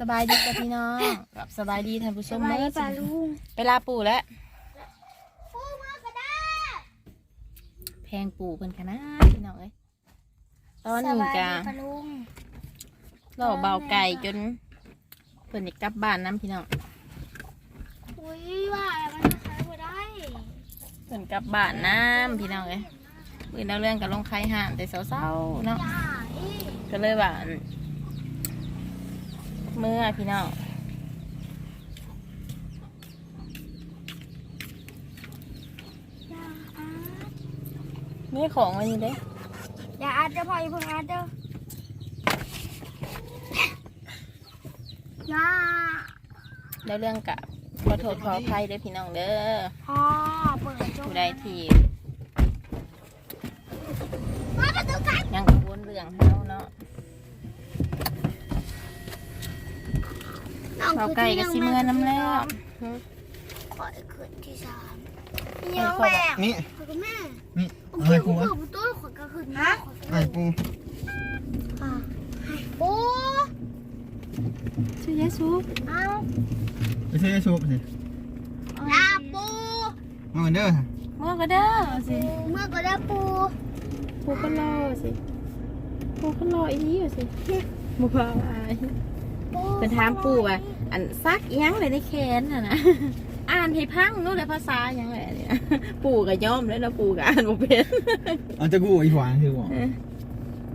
สบายดีกับพี่น้องกับสบายดีท่านผู้ชมสบายดีเมื่อป่าลุงไปลาปู่แล้วปูมากระดาแพงปู่เพิ่นคณะพี่น้องเอ้ยตอนนี้กะป่าลุงล่อเบาไก่จนเพิ่นจะกลับบ้านน้ำพี่น้องอุ้ยว่ามันจะขายบ่ได้เพิ่นกลับบ้านน้ำพี่น้องเอ้ยมือเราเรื่องกับลงไข่ห่านแต่เศร้าๆเนาะจ้าอีก็เลยว่าอั่น เมื่อพี่น้องจ้าอาร์ตมีของมานี่เด้อย่าอาร์ตเด้อพ่ออย่าเพิ่งอาร์ตเด้ออย่าแล้วเรื่องกับขอโทษขออภัยเด้อพี่น้องเด้อพ่อเปิดจผู้ใดที่พ่อประตูกันยังกังวลเรื่องเฮา เนาะเขาไก่กับซิเมื่อน้ำแล้วขอขึ้นที่สามยังแบกนี่ขอกับแม่นี่โออะเคไรกูกูวะเปิดประตูขอก็ขึ้นนะไอ้ปูปูชื่อเยซูเอาไปซื้อชุบสิลาปูมาเหมือนเดิมเมื่อก็เด้อสิเมื่อก็ได้ปูปูก็รอสิปูก็รออีนี้อยู่สิบุพาอายปู เป็นถามปู่ว่าอันซักอิหยังเลยในแขนน่ะนะอ่านให้พังรู้เลยภาษาอิหยังไงเนี่ยปู่ก็ย่อมเลยนะปู่ก็อ่านบ่เป็นเอาจะกู้อีหวานคือบอก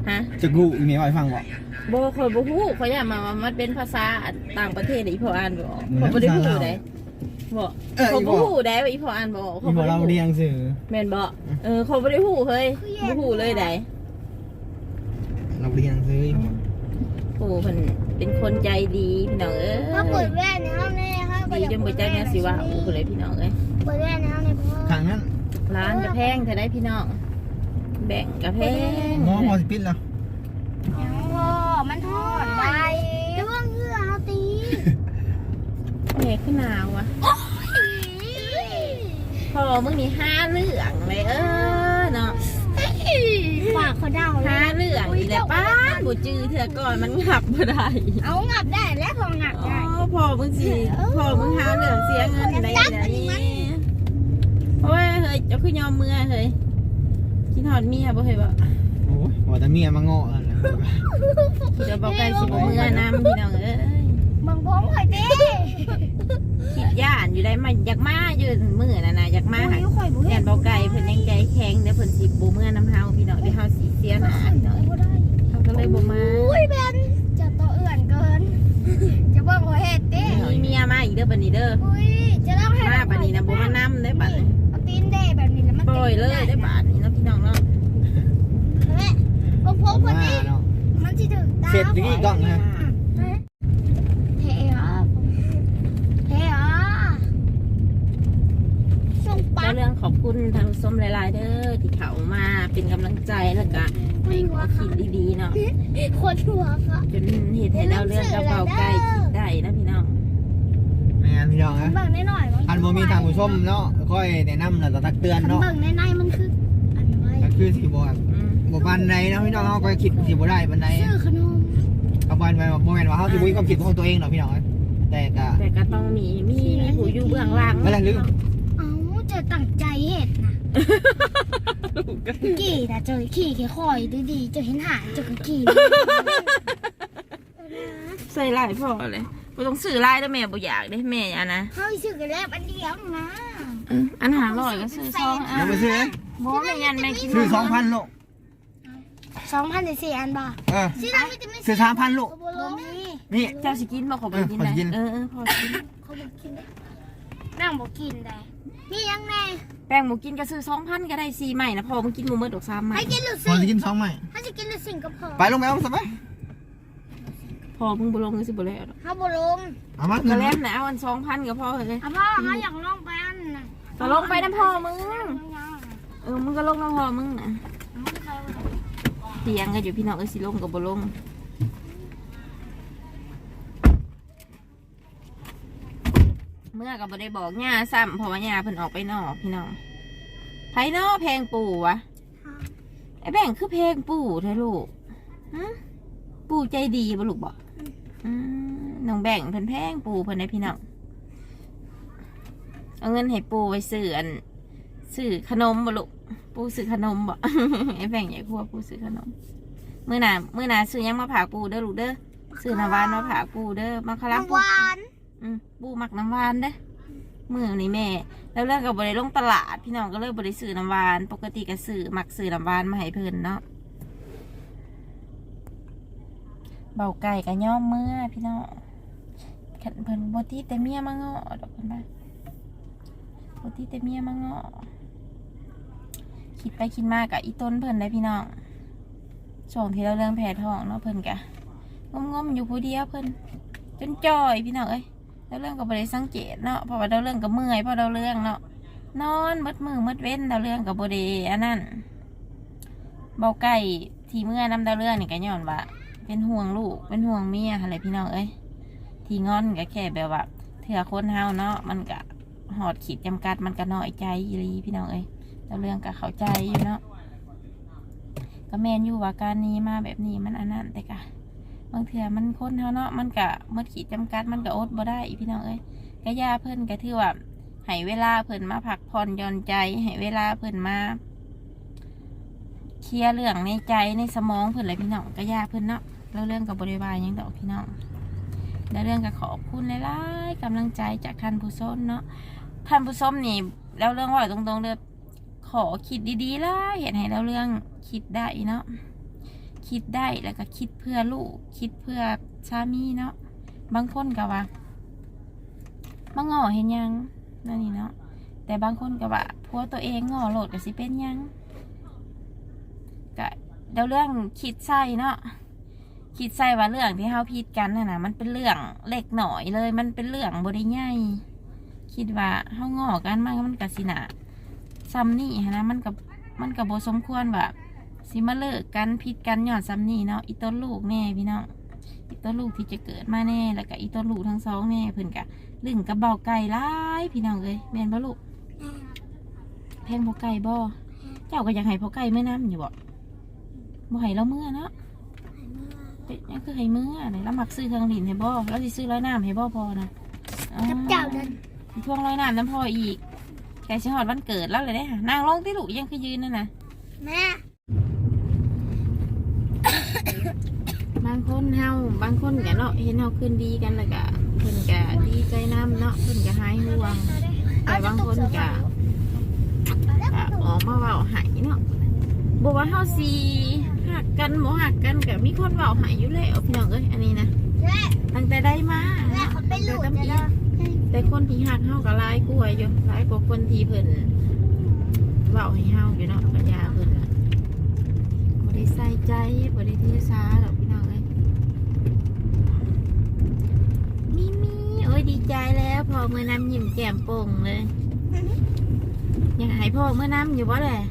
ฮะจะกู้อีเมลไว้ฟังบอกบ่คอยบ่ฮู้ขอยอยากมาว่ามันเป็นภาษาต่างประเทศอีพออ่านบ่ออกขอยบ่ได้ฮู้ได้บ่เออขอยอีบบ่อกฮู้ได้ว่าอีพออ่านบ่ออกอีบอกเราเรียงสื่อแม่นบ่เออขอยบ่ได้ฮู้เฮ้ยบ่ฮู้เลยได้เราเรียงซื้ออีบอก ปู่เพิ่นเป็นคนใจดีพี่น้องเอ้ยถ้าเปิดแว่นในห้องนี่ค่ะดีจนบ่จักแนวสิว่าอู้พุ่นเลยพี่น้องเอ้ยเปิดแว่นในห้องนี่พ่อครั้งนั้นร้านก็แพงเท่าได้พี่น้อง แบ่งก็แพงหมอพอสิปิดแล้วยังพ่อมันทอดได้เรื่องเรื่องเอาตีแม่ขึ้นหนาวอะพอมึงนี่ห้าเรื่องเลยเออเนาะ ปากเขาเดาเลห้ายเรื่องนี่แหละป้าดบ่จื้อเถื่อก่อนมันงับบ่ได้เอางับได้และพองับอ๋อได้พอมึงสิพอมึงหาเรื่องเสียเงินได้ไหนโอ้ยเฮ้ยเจะคือยอมเมื่อเฮ้ยกินหอดเมียบ่เฮ้ยบ่โอ้ยบอกแต่เมียมาเงาะแล้วนะเดี๋ยวบอกไก่สิบ่เมื่อน้ำพี่น้องเอ้ย มึงพ้องข่อยดิคิดย่านอยู่ได้มาอยากมาอยู่มื้อน่ะนะอยากมาหาอุ้ยข่อยบุ้แก่นบอกไก่เพิ่นยังใจแข็งเดี๋ยวเพิ่นสิบ่เมื่อน้ำเฮาพี่น้องเดี๋ยวเฮาสิเสียหน้าพี่น้องเขาก็เลยบ่มาอุ้ยเบนจะตัวเอื่อนเกิน จะเบิ่งหัวเห็ดดิมีเมียมาอีกเด้อบัดนี้เด้ออุ้ยจะต้องให้มาบัดนี้นะบ่มานำได้บัดนี้เอาตีนเด้แบบนี้แล้วมันปล่อยเลยได้บัดนี้เนาะพี่น้องเนาะแม่พอพบคนมานี้เนาะมันสิถึงตาเสร็จอยู่นี่กล้องนะ เทอะเทอะส่ง แล้ ปั๊ ว บ เรื่องขอบคุณทางส้มหลายๆเด้อที่เขามาเป็นกำลังใจแล้วก็ให้ขอ คิดดีๆเนาะคนหัวค่ะจนเฮ็ดให้เราเรื่องกระเป๋าไก่คิดได้นะพี่น้องแม่พี่น้องนะเบิ่งหน่อยๆอันบ่มีทางผู้ชมเนาะค่อยแนะนำแล้วก็ตักเตือนคันเนาะเบิ่งในในมันคืออันไว้ก็คือสิบ่แบบอืมบ่ปานใดเนาะพี่น้องเฮาก็คิดสิบ่ได้ปานใดซื้อขนมก็บ่แม่นว่าบ่แม่นว่าเฮาสิบ่มีความคิดของตัวเองหรอกพี่น้องแต่ก็แต่ก็ต้องมีมีมีผู้อยู่เบื้องหลังไม่ได้ลืมเอ้าจะตั้งใจเห็ดนะ กี่นะเจอขี่แค่คอยดีๆเจะเห็นหางเจะก็ขี่ใส่ลายพ่อเลยบ่ต้องซื้อลายแล้วแม่บ่อยากได้แม่อะนะเฮ้ยซื้อกันแล้วอันเดียวนะอืมอันหาร้อยก็ซื้อซองอัเดี๋ยนวไปซื้อบ่ไม่งั้นแม่กินซื้อ2,000ลูกสองพันสี่อันบ่เออซื้อได้ไม่จะไม่ซื้อ3,000ลูกขบวนลงนี่นี่เจ้าสิกินบ่ขอบ่กินเออขอได้กินเออเออพอกินเขาบอกกินได้ นั่งบอกกินได้นี่ยังไงแป้งหมูกินก็ซื้อ2,000ก็ได้4ใหม่นะพอมึงกินหมูหมดดอก3ใหม่ให้กินหรือพอสิจะกิน2ใหม่ถ้าจะกินหรือสิ่งก็พอไปลงไปเอาซะไปพอมึงบ่ลงก็สิบ่แล้วดอกถ้าบ่ลงเอามาก็เงินแล้วนะเอาอัน2,000ก็พอเลยอะพ่อเขาอยากลงไปอันน่ะก็ลงไปน้ำพ่อมึงเออมึงก็ลงน้ำพ่อมึงน่ะเตียงก็อยู่พี่น้องเอ้ยสิลงก็บ่ลง เมื่อก็บ่ได้บอกย่าซ้ำเพราะว่าย่าเพิ่นออกไปนอกพี่น้องไผนอแพงปู่วะไอ้แบ่งคือเพลงปู่เธอลูกฮะปู่ใจดีบ่ลูกบอกอืมน้องแบ่งเพิ่นแพงปูเพิ่นได้พี่น้องเอาเงินให้ปูไปซื้ออันซื้อขนมบ่ลูกปูซื้อขนมบ่ไอ้แบ่งใหญ่ครัวปูซื้อขนมมื้อหน้ามื้อหน้าซื้อหยังมาผากปูเด้อลูกเด้อซื้อน้ำหวานมาผากปูเด้อมาคาราน้ำปูหวาน อืมปูมักน้ำหวานเด้มือนี้แม่ แล้วเรื่องกับบริลงตลาด พี่น้องก็เลยบริสื่อน้ำหวาน ปกติก็สื่อมักสื่อน้ำหวานมาให้เพิ่นเนาะเบาไก่กับย่อมเมื่อพี่น้องขันเพิ่นบทีแต่เมียมาเงาะดอกเพิ่นบ้าบทีแต่เมียมาเงาะคิดไปคิดมากับอีต้นเพิ่นได้พี่น้องช่วงที่เราเรื่องแพ้ท้องเนาะเพิ่นกะงมงมๆอยู่ผู้เดียวเพิ่นจนจ่อยพี่น้องเอ้ย เราเรื่องกับบริสังเกตเนาะเพราะว่าเราเรื่องกับเมื่อยเพราะเราเรื่องเนาะนอนมืดมือมืดเว้นเราเรื่องกับบริอันนั้นเบาไก่ที่เมื่อนำดาวเรื่องนี่ก็ย้อนว่าเป็นห่วงลูกเป็นห่วงเมียอะไรพี่น้องเอ้ยที่งอนก็แค่แบบว่าเถื่อคนเฮาเนาะมันก็หอดขีดจำกัดมันก็น้อยใจอีหลีพี่น้องเอ้ยเราเรื่องก็เข้าใจอยู่เนาะก็แมนอยู่ว่าการนี้มาแบบนี้มันอันนั้นแต่กะ บางเถื่อมันคนเท่าเนาะมันกะเมื่อขีดจำกัดมันก็อดบ่ได้อีพี่น้องเอ้ยก็ย่าเพิ่นก็ถือว่าให้เวลาเพิ่นมาพักผ่อนย่อนใจให้เวลาเพิ่นมาเคลียร์เรื่องในใจในสมองเพิ่นเลยพี่น้องก็ย่าเพิ่นเนาะแล้วเรื่องกับบริวารยังดอกพี่น้องแล้วเรื่องก็ขอบคุณหลายๆกำลังใจจากท่านผู้ชมเนาะท่านผู้ชมนี่แล้วเรื่องว่าตรงๆเด้อขอคิดดีๆล่ะเห็นให้แล้วเรื่องคิดได้เนาะ คิดได้แล้วก็คิดเพื่อลูก คิดเพื่อสามีเนาะบางคนก็ว่ามาง้อเห็นยังนั่นนี่เนาะแต่บางคนก็ว่าพัวตัวเองงอโหลดก็สิเป็นยังก็เดาเรื่องคิดใส่เนาะคิดใส่ว่าเรื่องที่เฮาผิดกันน่ะนะมันเป็นเรื่องเล็กหน่อยเลย มันเป็นเรื่องบริใหญ่คิดว่าเฮางอกันมันมันก็สินะซ้ำนี่นะมันกับมันกับโบสมควรว่า สิมาเลิกกันผิดกันหย่อนซ้ำนี่เนาะอีต้นลูกแน่พี่น้องอีต้นลูกที่จะเกิดมาแน่แล้วก็อีต้นลูกทั้งสองแน่เพิ่นกะลึงกับเบาไก่ร้ายพี่น้องเลยแม่นบ่ลูกแพงบ่ไก่บ่เจ้าก็อยากให้พ่อไก่เมื่อน้ำอยู่บ่บ่ให้เราเมื่อเนาะเป็นหยังคือให้เมื่อไหนแล้วมักซื้อเครื่องดินให้บ่แล้วสิซื้อร้อยน้ำให้บ่พอนะอ๋อกับเจ้าเดินสิทวงร้อยน้ำน้ำพออีกแกสิฮอดวันเกิดแล้วเลยได้ค่ะนางลงที่ลูกยังคือยืนนั่นน่ะแม่ บางคนเฮาบางคนก็เนาะเห็นเฮาคืนดีกันแล้วก็เพิ่นก็ดีใจน้ำเนาะเพิ่นก็หายห่วง แต่บางคนก็ก็ออกมาเว้าหายเนาะบอกว่าเฮาสิหักกันบ่หักกันก็มีคนเว้าหายอยู่แล้วพี่น้องเอ้ยอันนี้นะตั้งแต่ได้มาแม่เขาเป็นลูกแต่ตำเดินแต่คนที่หักเฮาก็หลายกว่าอยู่หลายกว่าคนที่เพิ่นเว้าให้เฮาอยู่เนาะปัญญาเพิ่นน่ะบ่ได้ใส่ใจบ่ได้ถือสาหรอกพี่น้องเอ้ย มีมีโอ้ยดีใจแล้วพอเมื่อน้ำยิ้มแก้มโป่งเลยอยากให้พ่อเมื่อน้ำอยู่บ่แหละ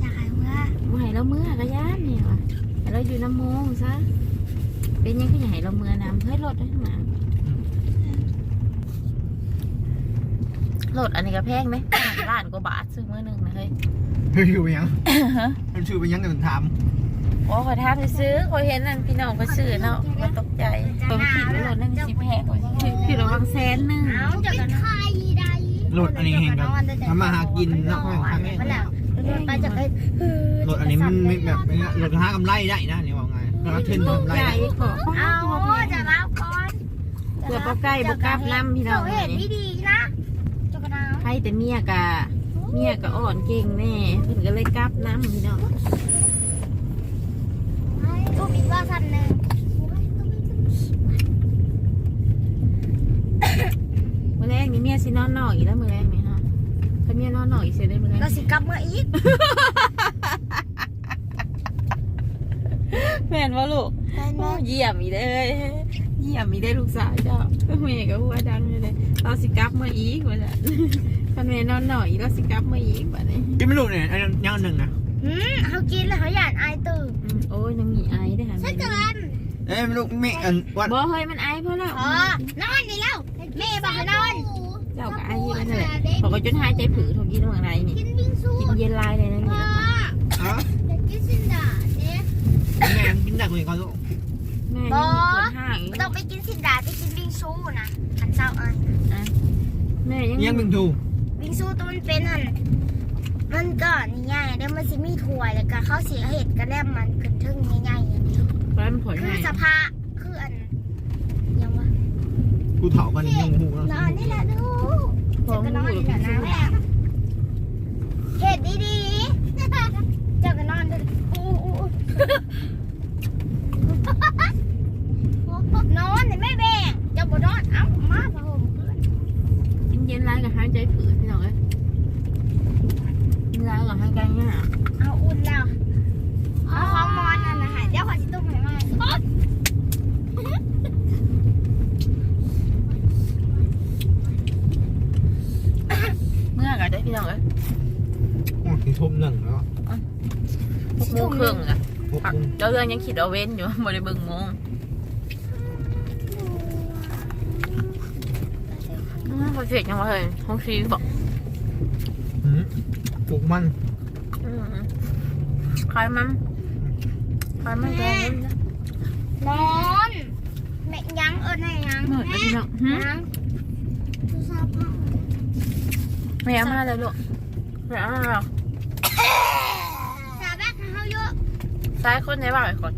อยากให้เมื่อบ่ให้เราเมื่อก็ย่านเนี่ยวะให้เราอยู่น้ำโมงซะเป็นยังก็อยากให้เราเมื่อน้ำเฮ้ยรถได้ข้างหน้ารถอันนี้ก็แพงไหมล้านกว่าบาทซื้อมือหนึ่งนะเฮ้ยเฮ้ยชื่อไปยังมันชื่อไปยังกันถาม โอ้ขอทามไปซื้อขอเห็นนั่นพี่น้องไปซื้อเนาะก็ตกใจผมคิดว่ารถนั่นสิแพงกว่าคือคือระวังแสนหนึ่งเอาจะกันใครใดรถอันนี้เห็นกันทำมาหากินเนาะทางนี้มันแล้วไปจะไปรถอันนี้มันไม่แบบไม่รถหากำไรได้นะนี่ว่าไงรถเทนตกำกไรใจได้ขอเอาจะรับก่อนเกือบปใกล้บกลับน้ำพี่น้องเห็นดีๆนะจะกันเอาใครแต่เมียกะเมียกะอ่อนเก่งแน่เพิ่นก็เลยกลับน้ำพี่น้อง ตู้มีว่าสันหนึ่ง มื้อแรก นี่เมียสินอนนอกอีกแล้วมื้อแรกนี่ฮะถ้าเมียนอนนอกอีกเสียได้มื้อแรกก็สิกลับมาอีกแม่นว่าลูกเป็นไหมเยี่ยมอีเด้อเยี่ยมอีได้อลูกสาวเจ้าแม่ก็หัวดังเลยเราสิกลับมาอีกว่าซั่นคันแม่นอนนอกอีกเราสิกลับมาอีกบัดนี้กินไม่รู้เนี่ยอันนั้นยังหนึ่งนะหืมเขากินแล้วเขาอยากอายตื่นอืมโอ้ยยังมีไอได้อค่ะใช่แม่เกินเอ้ยไม่รู้ไม่อันวัดบ่เฮ้ยมันไอเพราะแล้วอ๋อนอนนี่แล้วแม่บอกให้นอน เจ้าก็ไออยู่นั่นแหละเขาก็จนหายใจผือทงกินเมื่อไรนี่กินบิงซูกินเย็นลายเลยนะนี่พ่อนะคะอ๋ออยากกินสินดาเนี่ยแม่กินดักเลยเขาลูกแม่นี่มีคนห้างไม่ต้องไปกินสินดาไปกินซูนะอันเศร้าอันแม่ยังยังมึงถูกบิงซูตัวมันเป็นอันมันก็นี่ใหญ่เดี๋ยวมันสิมีถ้วยแล้วก็ข้าวเสียเห็ดกระแลมมันขึ้นทึ่งใหญ่ๆอย่างนี้ร้านผลคืไงอสภาคืออันยังวะ กูเถากันนี่ยังหูแล้ว นอนนี่แหละลูกจะก็นอนนี่แหละนะแหละห็ดดีๆเจะก็นอนดูอู้อู้อู้นอนเนี่ยไม่แบ่งเจะบ่นอนเอ้ามาพะโหมเพื่อน กินเย็นร้านกับหายใจผืดพี่น้องเอ้ยกินร้านกับหายใจง่าย เอาอุ่นแล้วเอาของมอนนั่นนะฮะเดี๋ยวขอจิตุ้มให้มาโอ๊ย เมื่อกันได้พี่น้องเอ้ย อ๋อถึง ทุ่มหนึ่งแล้วหกโมงครึ่งอะหกโมงเจ้าเรื่องยังคิดเอาเว้นอยู่บ่ได้เบิ่งโมงอืมพอเสร็จยังวะเฮ้ยห้องซีบอกหืมปลูกมันอืมขายมันขายมันแพงนะนอนแม่ยังเอิญให้ยังเหมือนแม่พี่น้องหึยังดูสภาพไม่เอามาเลยลูกไม่เอามาหรอก สาแบกเขาเยอะซ้ายคนในบ้านคน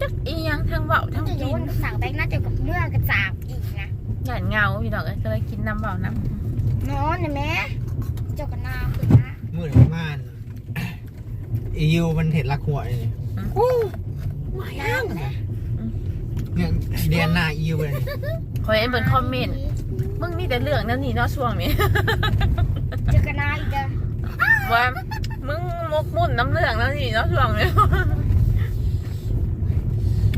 จักอีหยังทั้งเบาทั้งจะโยกินนสั่งแบกน่าจะกับเมื่อกระจาบอีกนะหยาดเงาพี่น้องเอ้ยก็เลยกินน้ำเบาน้ำนอนเนี่ยแม่เจ้ากันนาคือนะมืดประมาณอียูมันเห็ดลักหัวนี่อู้ว้ายยังแม่เนี่ยเดียนหน้าอียูเลยคอยเอ็นเบิร์นคอมเมนต์มึงมีแต่เรื่องนั่นนี่เนาะช่วงนี้ เจ้ากันนาอีกเด้อว่ามึงม กมุ่นน้ำเหลืองแล้วนี่เนาะช่วงเนี้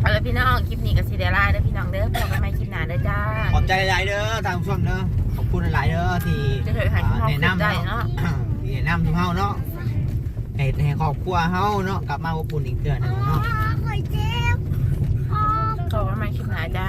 เอาละพี่น้องคลิปนี้กับซีเดล่าเด้อพี่น้องเด้อพบกันใหม่คลิปหน้าเด้อจ้าขอบใจหลายเด้อทางช่วชเด้อขอบคุณหลายเด้อที่จะเคยหายข้อแนะนำใจเนาะ เนาะที่แนะนำทุกเฮาเนาะให้ให้คอบคุณวเฮาเนาะกลับมาอบอุ่นอีกเดือนนึงเนาะ ขอบคุณใหม่คลิปหน้าจ้า